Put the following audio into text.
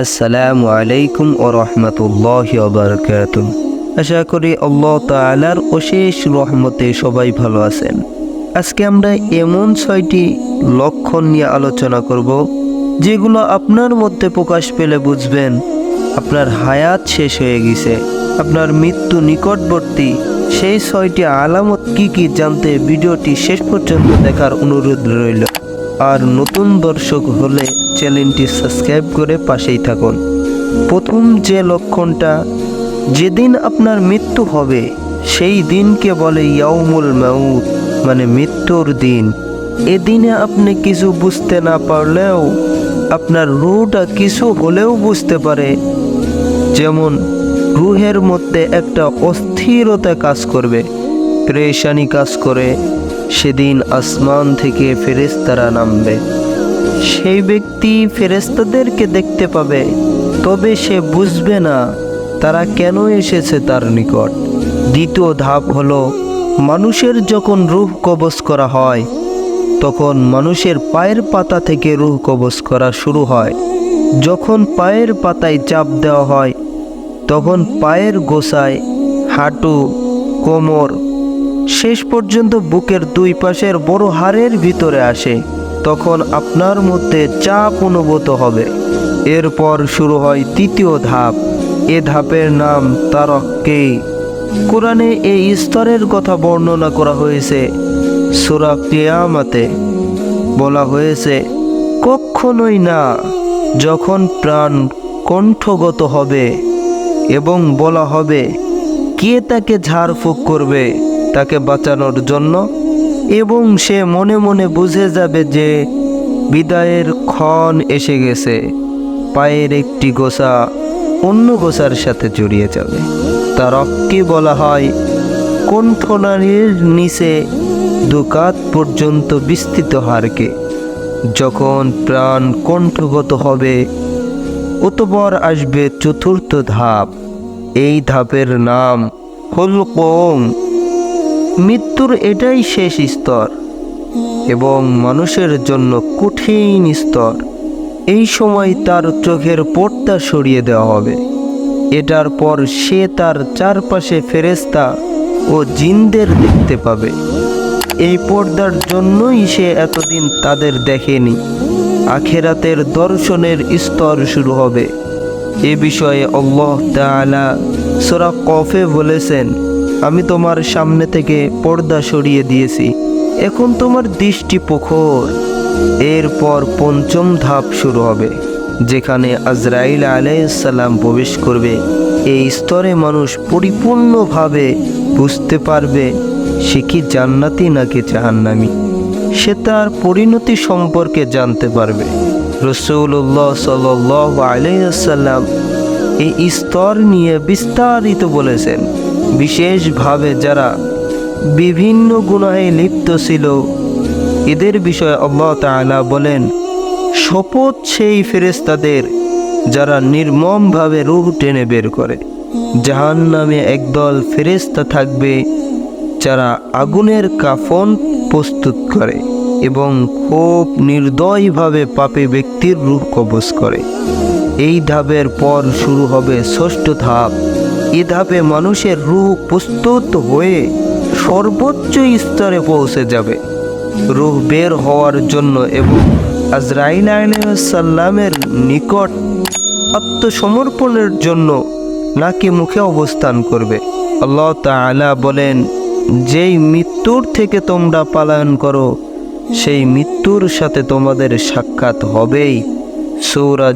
আসসালামু আলাইকুম ও রহমতুল্লাহ বারকাত আশা করি আল্লাহ তালার অশেষ রহমতে সবাই ভালো আছেন। আজকে আমরা এমন ছয়টি লক্ষণ নিয়ে আলোচনা করব, যেগুলো আপনার মধ্যে প্রকাশ পেলে বুঝবেন, আপনার হায়াত শেষ হয়ে গেছে, আপনার মৃত্যু নিকটবর্তী সেই ছয়টি আলামত কি কি জানতে ভিডিওটি শেষ পর্যন্ত দেখার অনুরোধ রইল। আর নতুন দর্শক হলে চ্যানেলটি সাবস্ক্রাইব করে পাশেই থাকুন। প্রথম যে লক্ষণটা, যেদিন আপনার মৃত্যু হবে, সেই দিনকে বলে ইয়াউমুল মাউত মানে মৃত্যুর দিন। এদিনে আপনি কিছু বুঝতে না পারলেও, আপনার রুহটা কিছু হলেও বুঝতে পারে। যেমন, রুহের মধ্যে একটা অস্থিরতা কাজ করবে, প্রেশানি কাজ করে সেদিন আসমান থেকে ফেরেস্তারা নামবে। সেই ব্যক্তি ফেরেস্তাদেরকে দেখতে পাবে, তবে সে বুঝবে না তারা কেন এসেছে তার নিকট। দ্বিতীয় ধাপ হলো, মানুষের যখন রূহ কবজ করা হয়, তখন মানুষের পায়ের পাতা থেকে রুহ কবজ করা শুরু হয়। যখন পায়ের পাতায় চাপ দেওয়া হয়, তখন পায়ের গোসায় হাঁটু, কোমর শেষ পর্যন্ত বুকের দুই পাশের বড় হাড়ের ভিতরে আসে। তখন আপনার মধ্যে চাপ অনুভূত হবে। এরপর শুরু হয় তৃতীয় ধাপ। এ ধাপের নাম তারককে। কোরআনে এই স্তরের কথা বর্ণনা করা হয়েছে। সুরা কেয়ামাতে। বলা হয়েছে, কখনোই না, যখন প্রাণ কণ্ঠগত হবে এবং বলা হবে, কে তাকে ঝাড়ফুঁক করবে? তাকে বাঁচানোর জন্য এবং সে মনে মনে বুঝে যাবে যে বিদায়ের ক্ষণ এসে গেছে, পায়ের একটি গোসা অন্য গোসার সাথে জড়িয়ে যাবে। তার অক্কে বলা হয় কণ্ঠনারীর নিচে দুকাত পর্যন্ত বিস্তৃত হারকে যখন প্রাণ কণ্ঠগত হবে অতপর আসবে চতুর্থ ধাপ। এই ধাপের নাম হল কম মৃত্যুর এটাই শেষ স্তর এবং মানুষের জন্য কঠিন স্তর। এই সময় তার চোখের পর্দা সরিয়ে দেওয়া হবে। এটার পর সে তার চারপাশে ফেরেস্তা ও জিনদের দেখতে পাবে। এই পর্দার জন্যই সে এতদিন তাদের দেখেনি। আখেরাতের দর্শনের স্তর শুরু হবে। এ বিষয়ে আল্লাহ তাআলা সোরা কফে বলেছেন আমি তোমার সামনে থেকে পর্দা সরিয়ে দিয়েছি। এখন তোমার দৃষ্টি প্রখর এরপর পঞ্চম ধাপ শুরু হবে, যেখানে আজরাইল আলাইসাল্লাম প্রবেশ করবে। এই স্তরে মানুষ পরিপূর্ণভাবে বুঝতে পারবে, সে কি জান্নাতি নাকি জাহান্নামি। সে তার পরিণতি সম্পর্কে জানতে পারবে। রসুল্লাহ সাল আলাইসাল্লাম এই স্তর নিয়ে বিস্তারিত বলেছেন। বিশেষভাবে যারা বিভিন্ন গুণায় লিপ্ত ছিল, এদের বিষয়ে আল্লাহ তাআলা বলেন, শপথ সেই ফেরেস্তাদের যারা নির্মমভাবে রূহ টেনে বের করে। জাহান নামে একদল ফেরেস্তা থাকবে, যারা আগুনের কাফন প্রস্তুত করে এবং খুব নির্দয়ভাবে পাপে ব্যক্তির রূপ কবজ করে। এই ধাপের পর শুরু হবে ষষ্ঠ ধাপ। ধাপে মানুষের রূহ প্রস্তুত হয়ে সর্বোচ্চ স্তরে পৌঁছে যাবে। রূহ বের হওয়ার জন্য এবং আজরাইল আলাইসাল্লামের নিকট আত্মসমর্পণের জন্য নাকি মুখে অবস্থান করবে। আল্লাহ তাআলা বলেন, যেই মৃত্যুর থেকে তোমরা পালায়ন করো, সেই মৃত্যুর সাথে তোমাদের সাক্ষাৎ হবেই। সৌরা